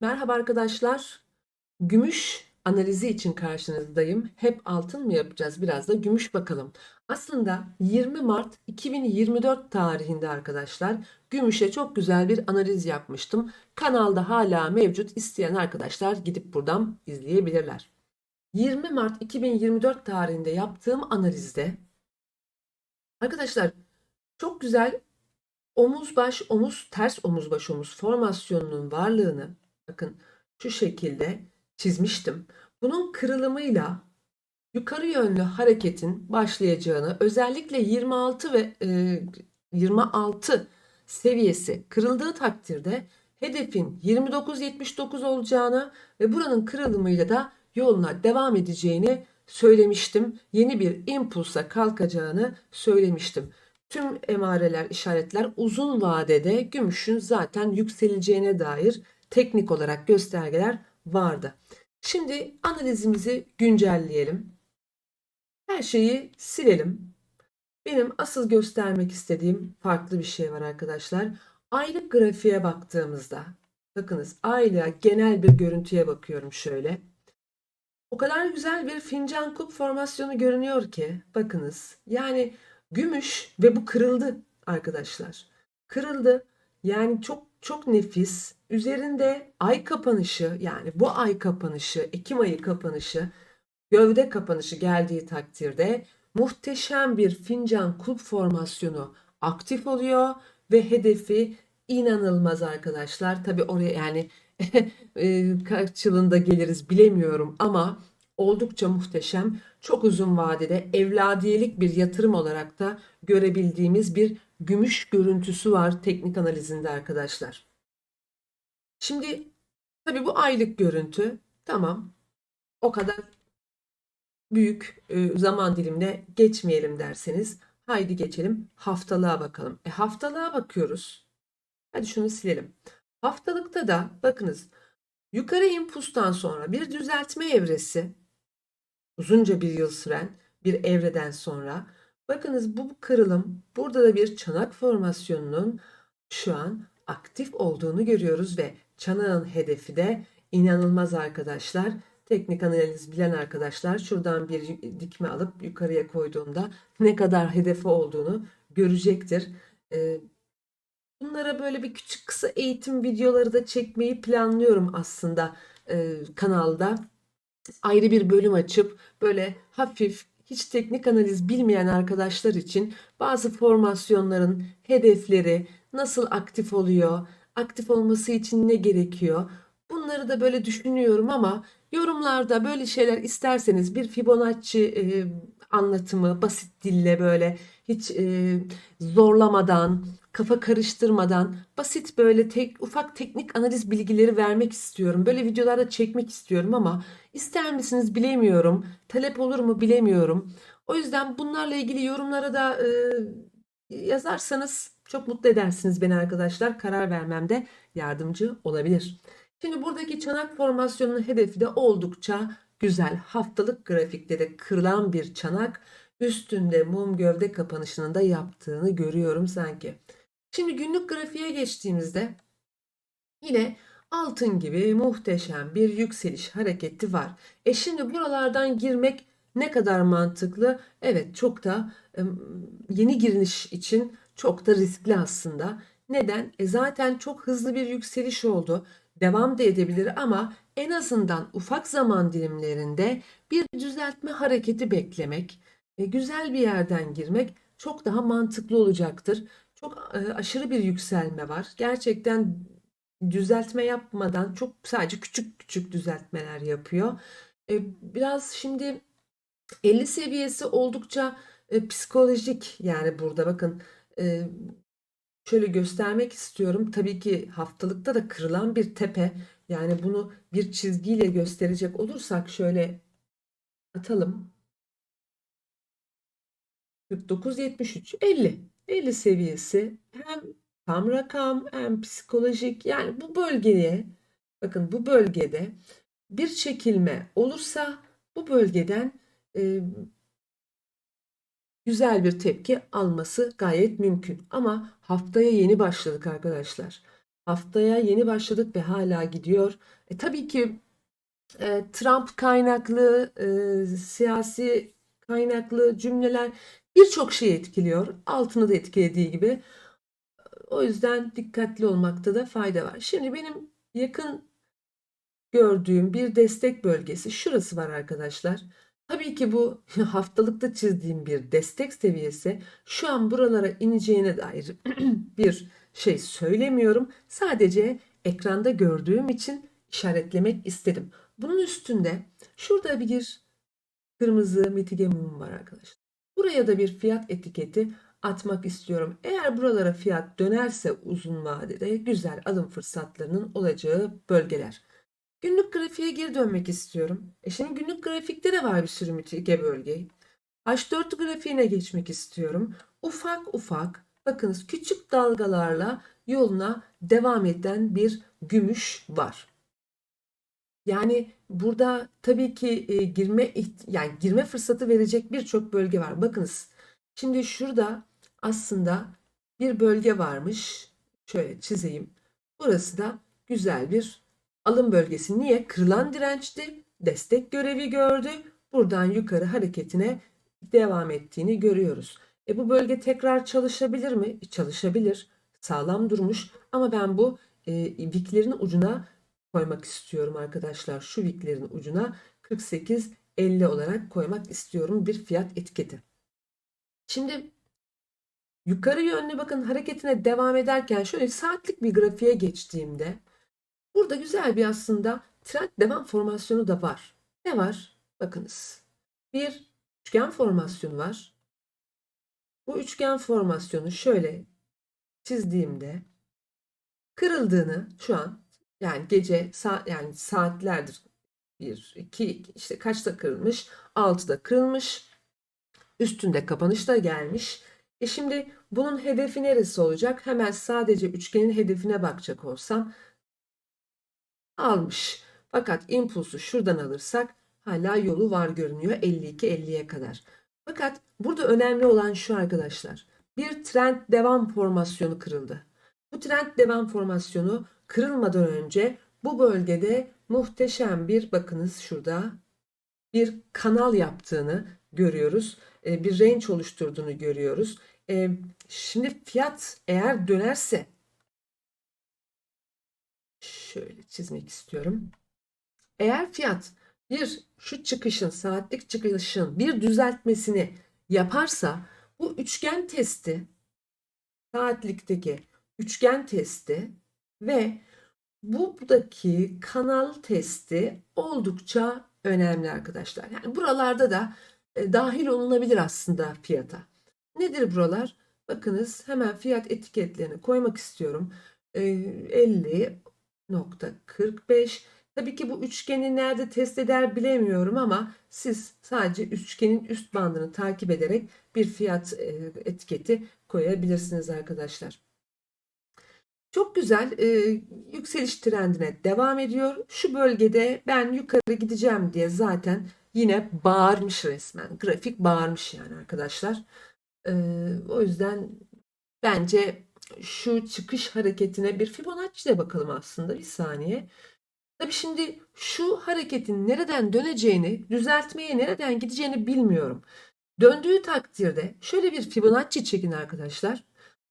Merhaba arkadaşlar. Gümüş analizi için karşınızdayım. Hep altın mı yapacağız? Biraz da gümüş bakalım. Aslında 20 Mart 2024 tarihinde arkadaşlar gümüşe çok güzel bir analiz yapmıştım. Kanalda hala mevcut. İsteyen arkadaşlar gidip buradan izleyebilirler. 20 Mart 2024 tarihinde yaptığım analizde arkadaşlar çok güzel omuz baş omuz ters omuz baş omuz formasyonunun varlığını bakın şu şekilde çizmiştim. Bunun kırılımıyla yukarı yönlü hareketin başlayacağını özellikle 26 ve e, 26 seviyesi kırıldığı takdirde hedefin 29.79 olacağını ve buranın kırılımıyla da yoluna devam edeceğini söylemiştim. Yeni bir impulsa kalkacağını söylemiştim. Tüm emareler, işaretler uzun vadede gümüşün zaten yükseleceğine dair teknik olarak göstergeler vardı. Şimdi analizimizi güncelleyelim. Her şeyi silelim. Benim asıl göstermek istediğim farklı bir şey var arkadaşlar. Aylık grafiğe baktığımızda, bakınız aylığa genel bir görüntüye bakıyorum şöyle. O kadar güzel bir fincan kup formasyonu görünüyor ki, bakınız. Yani gümüş ve bu kırıldı arkadaşlar. Kırıldı. Yani çok çok nefis. Üzerinde ay kapanışı yani bu ay kapanışı, Ekim ayı kapanışı, gövde kapanışı geldiği takdirde muhteşem bir fincan kulp formasyonu aktif oluyor ve hedefi inanılmaz arkadaşlar. Tabi oraya yani e, kaç yılında geliriz bilemiyorum ama oldukça muhteşem. Çok uzun vadede evladiyelik bir yatırım olarak da görebildiğimiz bir gümüş görüntüsü var teknik analizinde arkadaşlar. Şimdi tabii bu aylık görüntü tamam o kadar büyük e, zaman dilimine geçmeyelim derseniz haydi geçelim haftalığa bakalım. E haftalığa bakıyoruz. Hadi şunu silelim. Haftalıkta da bakınız yukarı impulstan sonra bir düzeltme evresi uzunca bir yıl süren bir evreden sonra bakınız bu kırılım burada da bir çanak formasyonunun şu an aktif olduğunu görüyoruz ve çanağın hedefi de inanılmaz arkadaşlar. Teknik analiz bilen arkadaşlar şuradan bir dikme alıp yukarıya koyduğunda ne kadar hedefi olduğunu görecektir. Ee, bunlara böyle bir küçük kısa eğitim videoları da çekmeyi planlıyorum aslında e, kanalda. Ayrı bir bölüm açıp böyle hafif hiç teknik analiz bilmeyen arkadaşlar için bazı formasyonların hedefleri nasıl aktif oluyor, aktif olması için ne gerekiyor? Bunları da böyle düşünüyorum ama yorumlarda böyle şeyler isterseniz bir Fibonacci e, anlatımı basit dille böyle hiç e, zorlamadan, kafa karıştırmadan basit böyle tek ufak teknik analiz bilgileri vermek istiyorum. Böyle videolarda çekmek istiyorum ama ister misiniz bilemiyorum. Talep olur mu bilemiyorum. O yüzden bunlarla ilgili yorumlara da e, yazarsanız çok mutlu edersiniz beni arkadaşlar. Karar vermemde yardımcı olabilir. Şimdi buradaki çanak formasyonunun hedefi de oldukça güzel. Haftalık grafikte de kırılan bir çanak üstünde mum gövde kapanışının da yaptığını görüyorum sanki. Şimdi günlük grafiğe geçtiğimizde yine altın gibi muhteşem bir yükseliş hareketi var. E şimdi buralardan girmek ne kadar mantıklı? Evet çok da yeni giriş için çok da riskli aslında. Neden? E zaten çok hızlı bir yükseliş oldu. Devam da edebilir ama en azından ufak zaman dilimlerinde bir düzeltme hareketi beklemek, e, güzel bir yerden girmek çok daha mantıklı olacaktır. Çok e, aşırı bir yükselme var. Gerçekten düzeltme yapmadan çok sadece küçük küçük düzeltmeler yapıyor. E, biraz şimdi 50 seviyesi oldukça e, psikolojik yani burada bakın şöyle göstermek istiyorum. Tabii ki haftalıkta da kırılan bir tepe. Yani bunu bir çizgiyle gösterecek olursak şöyle atalım. 49 73 50 50 seviyesi hem tam rakam hem psikolojik yani bu bölgeye bakın bu bölgede bir çekilme olursa bu bölgeden e, güzel bir tepki alması gayet mümkün. Ama haftaya yeni başladık arkadaşlar. Haftaya yeni başladık ve hala gidiyor. E, tabii ki e, Trump kaynaklı, e, siyasi kaynaklı cümleler birçok şeyi etkiliyor. Altını da etkilediği gibi. O yüzden dikkatli olmakta da fayda var. Şimdi benim yakın gördüğüm bir destek bölgesi şurası var arkadaşlar. Tabii ki bu haftalıkta çizdiğim bir destek seviyesi. Şu an buralara ineceğine dair bir şey söylemiyorum. Sadece ekranda gördüğüm için işaretlemek istedim. Bunun üstünde şurada bir kırmızı mitige mum var arkadaşlar. Buraya da bir fiyat etiketi atmak istiyorum. Eğer buralara fiyat dönerse uzun vadede güzel alım fırsatlarının olacağı bölgeler. Günlük grafiğe geri dönmek istiyorum. E şimdi günlük grafikte de var bir sürü mitige bölge. H4 grafiğine geçmek istiyorum. Ufak ufak bakınız küçük dalgalarla yoluna devam eden bir gümüş var. Yani burada tabii ki e, girme yani girme fırsatı verecek birçok bölge var. Bakınız. Şimdi şurada aslında bir bölge varmış. Şöyle çizeyim. Burası da güzel bir alım bölgesi. Niye? Kırılan dirençti. Destek görevi gördü. Buradan yukarı hareketine devam ettiğini görüyoruz. E bu bölge tekrar çalışabilir mi? Çalışabilir. Sağlam durmuş. Ama ben bu e, wiklerin ucuna koymak istiyorum arkadaşlar. Şu wiklerin ucuna 48.50 olarak koymak istiyorum bir fiyat etiketi. Şimdi yukarı yönlü bakın hareketine devam ederken şöyle saatlik bir grafiğe geçtiğimde burada güzel bir aslında trend devam formasyonu da var. Ne var? Bakınız. Bir üçgen formasyonu var. Bu üçgen formasyonu şöyle çizdiğimde kırıldığını şu an yani gece saat yani saatlerdir bir iki işte kaçta kırılmış? 6'da kırılmış. Üstünde kapanış da gelmiş. E şimdi bunun hedefi neresi olacak? Hemen sadece üçgenin hedefine bakacak olsam almış. Fakat impulsu şuradan alırsak hala yolu var görünüyor 52-50'ye kadar. Fakat burada önemli olan şu arkadaşlar. Bir trend devam formasyonu kırıldı. Bu trend devam formasyonu kırılmadan önce bu bölgede muhteşem bir bakınız şurada bir kanal yaptığını görüyoruz. E, bir range oluşturduğunu görüyoruz. E, şimdi fiyat eğer dönerse şöyle çizmek istiyorum. Eğer fiyat bir şu çıkışın saatlik çıkışın bir düzeltmesini yaparsa bu üçgen testi saatlikteki üçgen testi ve buradaki kanal testi oldukça önemli arkadaşlar. Yani buralarda da e, dahil olunabilir aslında fiyata. Nedir buralar? Bakınız hemen fiyat etiketlerini koymak istiyorum. E, 50.45 Tabii ki bu üçgeni nerede test eder bilemiyorum ama siz sadece üçgenin üst bandını takip ederek bir fiyat e, etiketi koyabilirsiniz arkadaşlar. Çok güzel e, yükseliş trendine devam ediyor. Şu bölgede ben yukarı gideceğim diye zaten yine bağırmış resmen. Grafik bağırmış yani arkadaşlar. E, o yüzden bence şu çıkış hareketine bir Fibonacci'de bakalım aslında bir saniye. Tabii şimdi şu hareketin nereden döneceğini, düzeltmeye nereden gideceğini bilmiyorum. Döndüğü takdirde şöyle bir Fibonacci çekin arkadaşlar.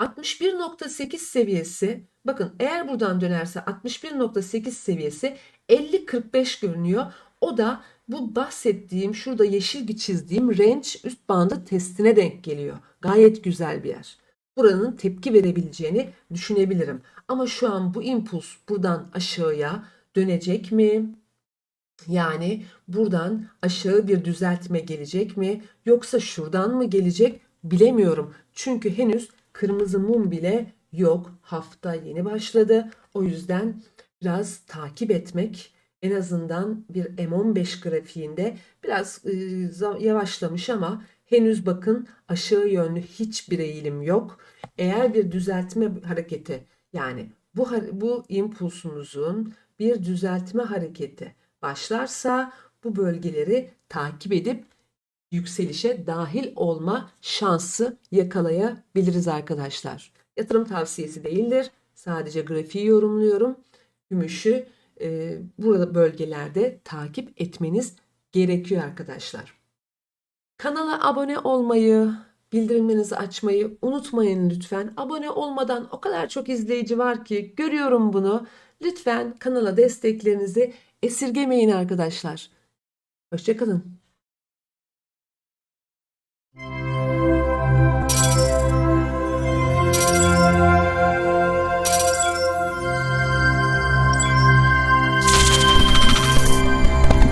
61.8 seviyesi bakın eğer buradan dönerse 61.8 seviyesi 50.45 görünüyor. O da bu bahsettiğim şurada yeşil çizdiğim range üst bandı testine denk geliyor. Gayet güzel bir yer. Buranın tepki verebileceğini düşünebilirim. Ama şu an bu impuls buradan aşağıya dönecek mi? Yani buradan aşağı bir düzeltme gelecek mi? Yoksa şuradan mı gelecek? Bilemiyorum. Çünkü henüz kırmızı mum bile yok. Hafta yeni başladı. O yüzden biraz takip etmek en azından bir M15 grafiğinde biraz e, yavaşlamış ama henüz bakın aşağı yönlü hiçbir eğilim yok. Eğer bir düzeltme hareketi yani bu bu impulsumuzun bir düzeltme hareketi başlarsa bu bölgeleri takip edip yükselişe dahil olma şansı yakalayabiliriz arkadaşlar. Yatırım tavsiyesi değildir. Sadece grafiği yorumluyorum. Gümüşü e, burada bölgelerde takip etmeniz gerekiyor arkadaşlar. Kanala abone olmayı, bildirimlerinizi açmayı unutmayın lütfen. Abone olmadan o kadar çok izleyici var ki görüyorum bunu. Lütfen kanala desteklerinizi esirgemeyin arkadaşlar. Hoşçakalın.